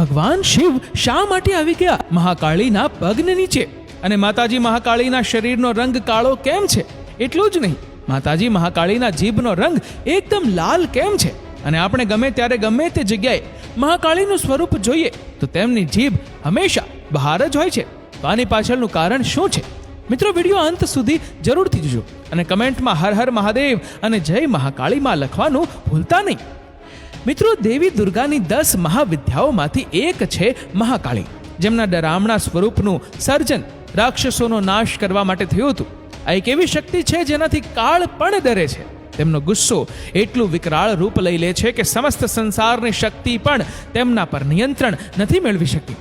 ભગવાન શિવ શા માટે આવી ગયા? મહાકાળીના પગને નીચે. અને માતાજી મહાકાળીના શરીરનો રંગ કાળો કેમ છે? એટલું જ નહીં. માતાજી મહાકાળીના જીભનો રંગ એકદમ લાલ કેમ છે? અને આપણે ગમે ત્યારે ગમે તે જગ્યાએ મહાકાળીનું સ્વરૂપ જોઈએ, તો તેમની જીભ હંમેશા બહાર જ હોય છે. તો આની પાછળનું કારણ શું છે? મિત્રો, વીડિયો અંત સુધી જરૂરથી જોજો. અને કમેન્ટમાં હર હર મહાદેવ અને જય મહાકાળીમાં લખવાનું ભૂલતા નહીં. મિત્રો, દેવી દુર્ગાની દસ મહાવિદ્યાઓમાંથી એક છે મહાકાળી, જેમના ડરામણા સ્વરૂપનું સર્જન રાક્ષસોનો નાશ કરવા માટે થયું હતું. આ એક એવી શક્તિ છે જેનાથી કાળ પણ ડરે છે. તેમનો ગુસ્સો એટલું વિકરાળ રૂપ લઈ લે છે કે સમસ્ત સંસારની શક્તિ પણ તેમના પર નિયંત્રણ નથી મેળવી શકતી.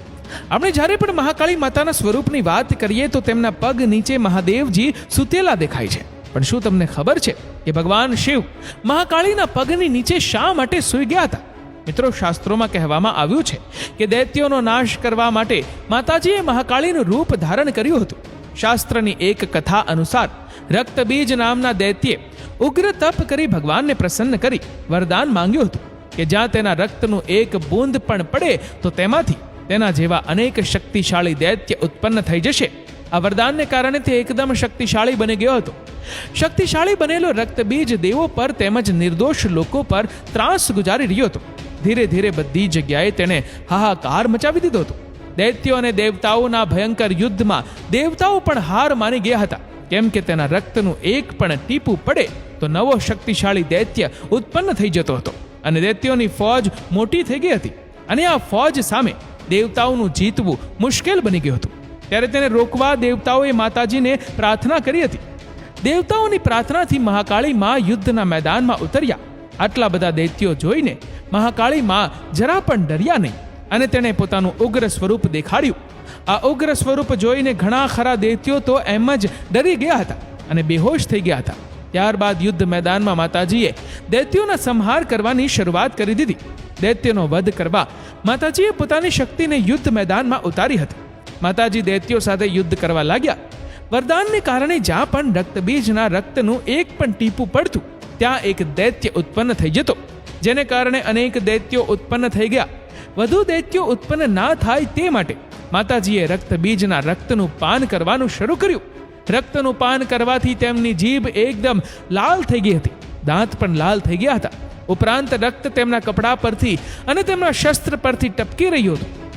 આપણે જ્યારે પણ મહાકાળી માતાના સ્વરૂપની વાત કરીએ તો તેમના પગ નીચે મહાદેવજી સુતેલા દેખાય છે. પણ શું તમને ખબર છે કે ભગવાન શિવ મહાકાળીના પગની નીચે શા માટે સૂઈ ગયા હતા? મિત્રો, શાસ્ત્રોમાં કહેવામાં આવ્યું છે કે દૈત્યોનો નાશ કરવા માટે માતાજીએ મહાકાળીનું રૂપ ધારણ કર્યું હતું. શાસ્ત્રની એક કથા અનુસાર રક્તબીજ નામના દૈત્યે ઉગ્ર તપ કરી ભગવાનને પ્રસન્ન કરી વરદાન માંગ્યું હતું કે જ્યાં તેના રક્તનું એક બૂંદ પણ પડે તો તેમાંથી તેના જેવા અનેક શક્તિશાળી દૈત્ય ઉત્પન્ન થઈ જશે. આ વરદાનને કારણે તે એકદમ શક્તિશાળી બની ગયો હતો. શક્તિશાળી બનેલો રક્તબીજ દેવો પર તેમજ નિર્દોષ લોકો પર ત્રાસ ગુજારી રહ્યો હતો. ધીરે ધીરે બધી જગ્યાએ તેણે હાહાકાર મચાવી દીધો હતો. દૈત્યો અને દેવતાઓના ભયંકર યુદ્ધમાં દેવતાઓ પણ હાર માની ગયા હતા. કેમ કે તેના રક્તનું એક પણ ટીપું પડે તો નવો શક્તિશાળી દૈત્ય ઉત્પન્ન થઈ જતો હતો અને દૈત્યોની ફોજ મોટી થઈ ગઈ હતી. અને આ ફોજ સામે દેવતાઓનું જીતવું મુશ્કેલ બની ગયું હતું. ત્યારે તેને રોકવા દેવતાઓએ માતાજીને પ્રાર્થના કરી હતી. દેવતાઓની પ્રાર્થનાથી મહાકાળી માં યુદ્ધના મેદાનમાં ઉતર્યા. આટલા બધા દૈત્યો જોઈને મહાકાળી માં જરા પણ ડર્યા નહીં અને તેણે પોતાનું ઉગ્ર સ્વરૂપ દેખાડ્યું. આ ઉગ્ર સ્વરૂપ જોઈને ઘણા ખરા દૈત્યો તો એમ જ ડરી ગયા હતા અને બેહોશ થઈ ગયા હતા. ત્યારબાદ યુદ્ધ મેદાનમાં માતાજીએ દૈત્યોના સંહાર કરવાની શરૂઆત કરી દીધી. દૈત્યનો વધ કરવા માતાજીએ પોતાની શક્તિને યુદ્ધ મેદાનમાં ઉતારી હતી. માતાજી દૈત્યો સાથે યુદ્ધ કરવા લાગ્યા. વરદાનને કારણે જ્યાં પણ રક્તબીજના રક્તનું એક પણ ટીપું પડતું, ત્યાં એક દૈત્ય ઉત્પન્ન થઈ જતો, જેને કારણે અનેક દૈત્યો ઉત્પન્ન થઈ ગયા. વધુ દૈત્યો ઉત્પન્ન ના થાય તે માટે માતાજીએ રક્તબીજના રક્તનું પાન કરવાનું શરૂ કર્યું. રક્તનું પાન કરવાથી તેમની જીભ એકદમ લાલ થઈ ગઈ હતી. દાંત પણ લાલ થઈ ગયા હતા. ઉપરાંત રક્ત તેમના કપડા પરથી અને તેમના શસ્ત્ર પરથી ટપકી રહ્યું હતું.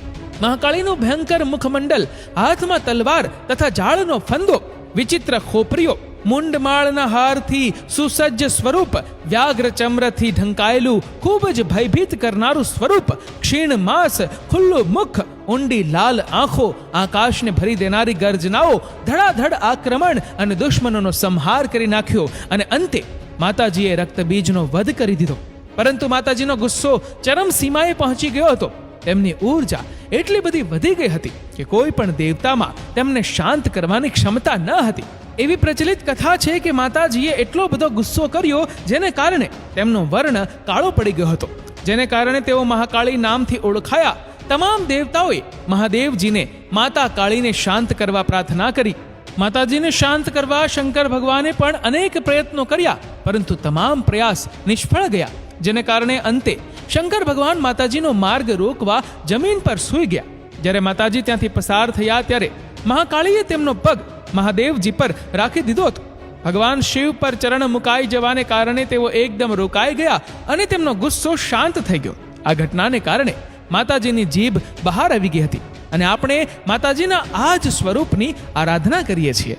મહાકાળીનું ભયંકર મુખમંડલ, હાથમાં તલવાર તથા ઝાડનો ફંદો, વિચિત્ર ખોપરીઓ, મુંડમાળના હારથી સુસજ્જ સ્વરૂપ, વ્યાઘ્ર ચમ્રથી ઢંકાયેલું, ખૂબ જ ભયભીત કરનારું સ્વરૂપ, ક્ષીણ માસ, ખુલ્લું મુખ, ઊંડી લાલ આંખો, આકાશને ભરી દેનારી ગર્જનાઓ, ધડાધડ આક્રમણ અને દુશ્મનોનો સંહાર કરી નાખ્યો અને અંતે માતાજીએ રક્તબીજનો વધ કરી દીધો. પરંતુ માતાજીનો ગુસ્સો ચરમ સીમાએ પહોંચી ગયો હતો. તેમની ઊર્જા એટલી બધી વધી ગઈ હતી કે કોઈ પણ દેવતામાં તેમને શાંત કરવાની ક્ષમતા ન હતી. એવી પ્રચલિત કથા છે કે માતાજીએ એટલો બધો ગુસ્સો કર્યો જેને કારણે તેમનો વર્ણ કાળો પડી ગયો હતો. જેને કારણે તેઓ મહાકાળી નામથી ઓળખાયા. તમામ દેવતાઓએ મહાદેવજીને માતા કાળીને શાંત કરવા પ્રાર્થના કરી. માતાજીને શાંત કરવા શંકર ભગવાને પણ અનેક પ્રયત્નો કર્યા, પરંતુ તમામ પ્રયાસ નિષ્ફળ ગયા. જેને કારણે અંતે શંકર ભગવાન માતાજીનો માર્ગ રોકવા જમીન પર સૂઈ ગયા. જ્યારે માતાજી ત્યાંથી પસાર થયા ત્યારે મહાકાળીએ તેમનો પગ મહાદેવજી પર રાખી દીધો હતો. ભગવાન શિવ પર ચરણ મુકાઈ જવાને કારણે તેઓ એકદમ રોકાઈ ગયા અને તેમનો ગુસ્સો શાંત થઈ ગયો. આ ઘટનાને કારણે માતાજીની જીભ બહાર આવી ગઈ હતી અને આપણે માતાજીના આ જ સ્વરૂપની આરાધના કરીએ છીએ.